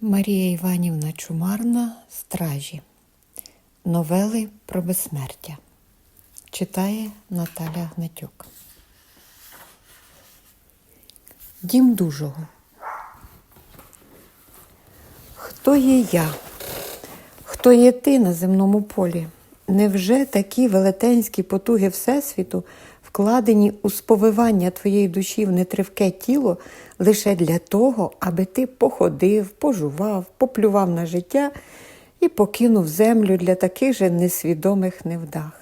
Марія Іванівна Чумарна Стражі. Новели про безсмертя. Читає Наталя Гнатюк. Дім дужого. Хто є я? Хто є ти на земному полі? Невже такі велетенські потуги Всесвіту вкладені у сповивання твоєї душі в нетривке тіло лише для того, аби ти походив, пожував, поплював на життя і покинув землю для таких же несвідомих невдах?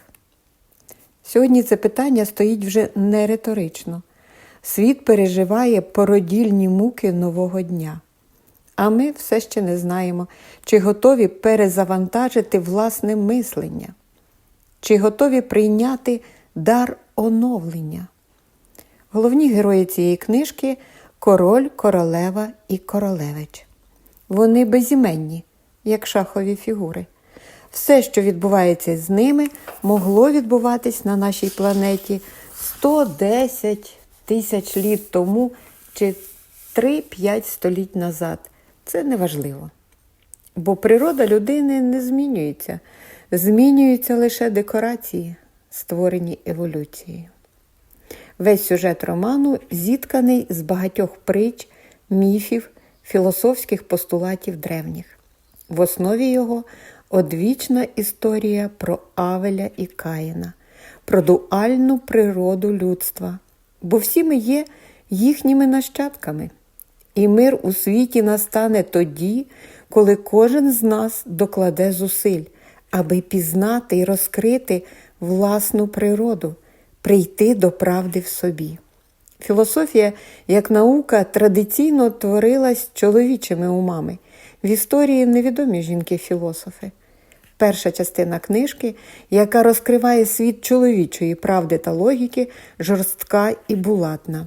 Сьогодні це питання стоїть вже не риторично. Світ переживає породільні муки нового дня. А ми все ще не знаємо, чи готові перезавантажити власне мислення, чи готові прийняти дар оновлення. Головні герої цієї книжки король, королева і королевич. Вони безіменні, як шахові фігури. Все, що відбувається з ними, могло відбуватись на нашій планеті 110 тисяч літ тому чи 3-5 століть назад. Це неважливо. Бо природа людини не змінюється, змінюються лише декорації, створені еволюцією. Весь сюжет роману зітканий з багатьох притч, міфів, філософських постулатів древніх. В основі його одвічна історія про Авеля і Каїна, про дуальну природу людства, бо всі ми є їхніми нащадками. І мир у світі настане тоді, коли кожен з нас докладе зусиль, аби пізнати і розкрити власну природу, прийти до правди в собі. Філософія, як наука, традиційно творилась чоловічими умами. В історії невідомі жінки-філософи. Перша частина книжки, яка розкриває світ чоловічої правди та логіки, жорстка і булатна.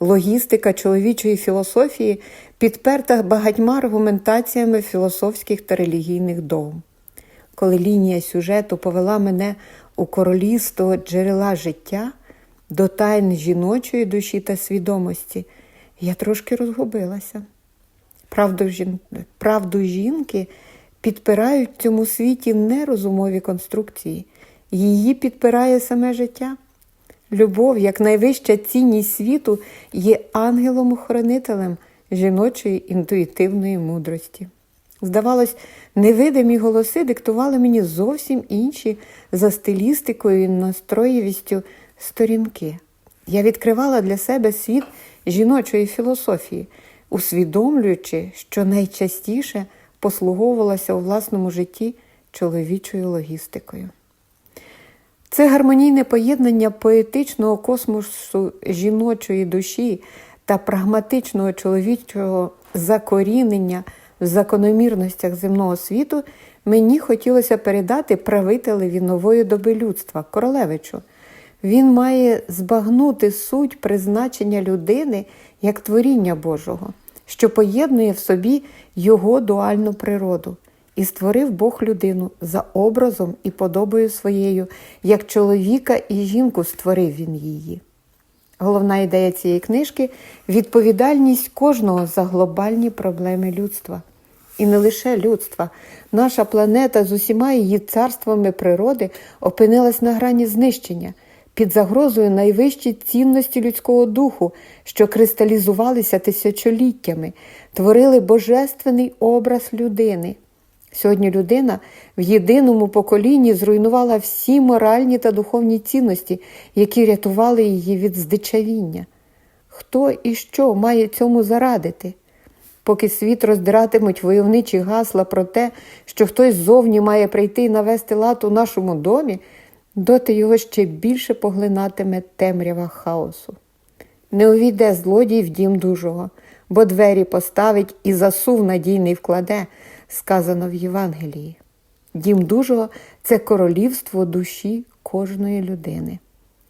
Логістика чоловічої філософії підперта багатьма аргументаціями філософських та релігійних догм. Коли лінія сюжету повела мене у королівство джерела життя, до тайн жіночої душі та свідомості, я трошки розгубилася. Правду, жін... Правду жінки підпирають в цьому світі не розумові конструкції, її підпирає саме життя. Любов, як найвища цінність світу, є ангелом-охоронителем жіночої інтуїтивної мудрості. Здавалось, невидимі голоси диктували мені зовсім інші за стилістикою і настроєвістю сторінки. Я відкривала для себе світ жіночої філософії, усвідомлюючи, що найчастіше послуговувалася у власному житті чоловічою логістикою. Це гармонійне поєднання поетичного космосу жіночої душі та прагматичного чоловічого закорінення в закономірностях земного світу мені хотілося передати правителеві нової доби людства, королевичу. Він має збагнути суть призначення людини як творіння Божого, що поєднує в собі його дуальну природу. І створив Бог людину за образом і подобою своєю, як чоловіка і жінку створив він її. Головна ідея цієї книжки відповідальність кожного за глобальні проблеми людства. І не лише людства. Наша планета з усіма її царствами природи опинилась на грані знищення під загрозою найвищі цінності людського духу, що кристалізувалися тисячоліттями, творили божественний образ людини. Сьогодні людина в єдиному поколінні зруйнувала всі моральні та духовні цінності, які рятували її від здичавіння. Хто і що має цьому зарадити? Поки світ роздиратимуть войовничі гасла про те, що хтось ззовні має прийти і навести лад у нашому домі, доти його ще більше поглинатиме темрява хаосу. Не увійде злодій в дім дужого, бо двері поставить і засув надійний вкладе, сказано в Євангелії. Дім дужого це королівство душі кожної людини.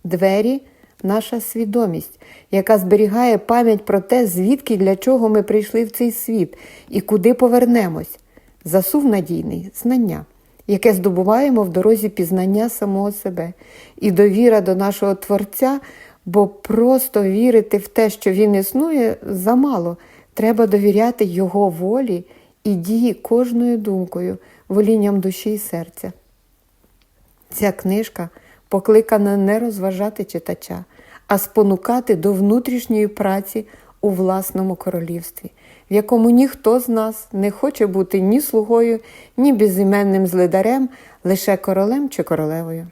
Двері наша свідомість, яка зберігає пам'ять про те, звідки для чого ми прийшли в цей світ і куди повернемось. Засув надійний знання, яке здобуваємо в дорозі пізнання самого себе, і довіра до нашого Творця, бо просто вірити в те, що він існує, замало. Треба довіряти Його волі і дії кожною думкою, волінням душі і серця. Ця книжка покликана не розважати читача, а спонукати до внутрішньої праці у власному королівстві, в якому ніхто з нас не хоче бути ні слугою, ні безіменним злидарем, лише королем чи королевою.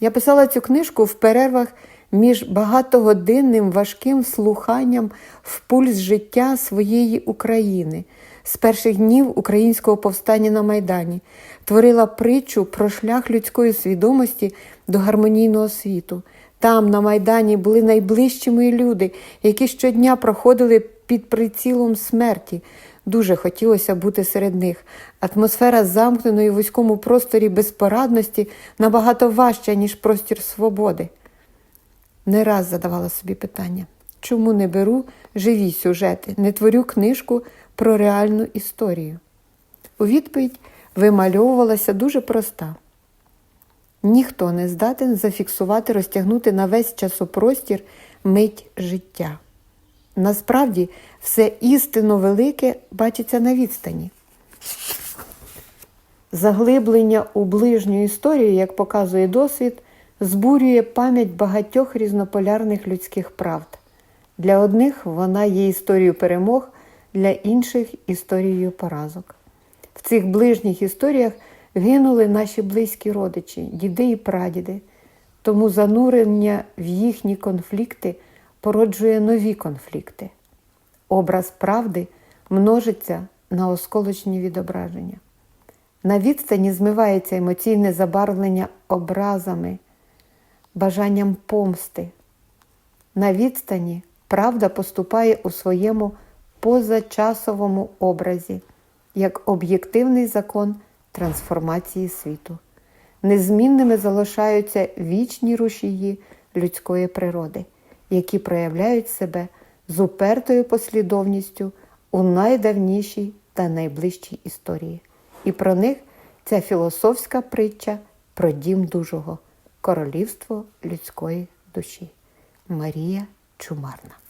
Я писала цю книжку в перервах між багатогодинним важким слуханням в пульс життя своєї України з перших днів українського повстання на Майдані, творила притчу про шлях людської свідомості до гармонійного світу. Там, на Майдані, були найближчі мої люди, які щодня проходили під прицілом смерті. Дуже хотілося бути серед них. Атмосфера замкненої в вузькому просторі безпорадності набагато важча, ніж простір свободи. Не раз задавала собі питання, чому не беру живі сюжети, не творю книжку про реальну історію. У відповідь вимальовувалася дуже проста. Ніхто не здатен зафіксувати, розтягнути на весь часопростір мить життя. Насправді, все істинно велике бачиться на відстані. Заглиблення у ближню історію, як показує досвід, збурює пам'ять багатьох різнополярних людських правд. Для одних вона є історією перемог, для інших історією поразок. В цих ближніх історіях гинули наші близькі родичі, діди і прадіди, тому занурення в їхні конфлікти породжує нові конфлікти. Образ правди множиться на осколочні відображення. На відстані змивається емоційне забарвлення образами, бажанням помсти. На відстані правда поступає у своєму позачасовому образі, як об'єктивний закон трансформації світу. Незмінними залишаються вічні рушії людської природи, які проявляють себе з упертою послідовністю у найдавнішій та найближчій історії. І про них ця філософська притча про дім дужого, королівство людської душі. Марія Чумарна.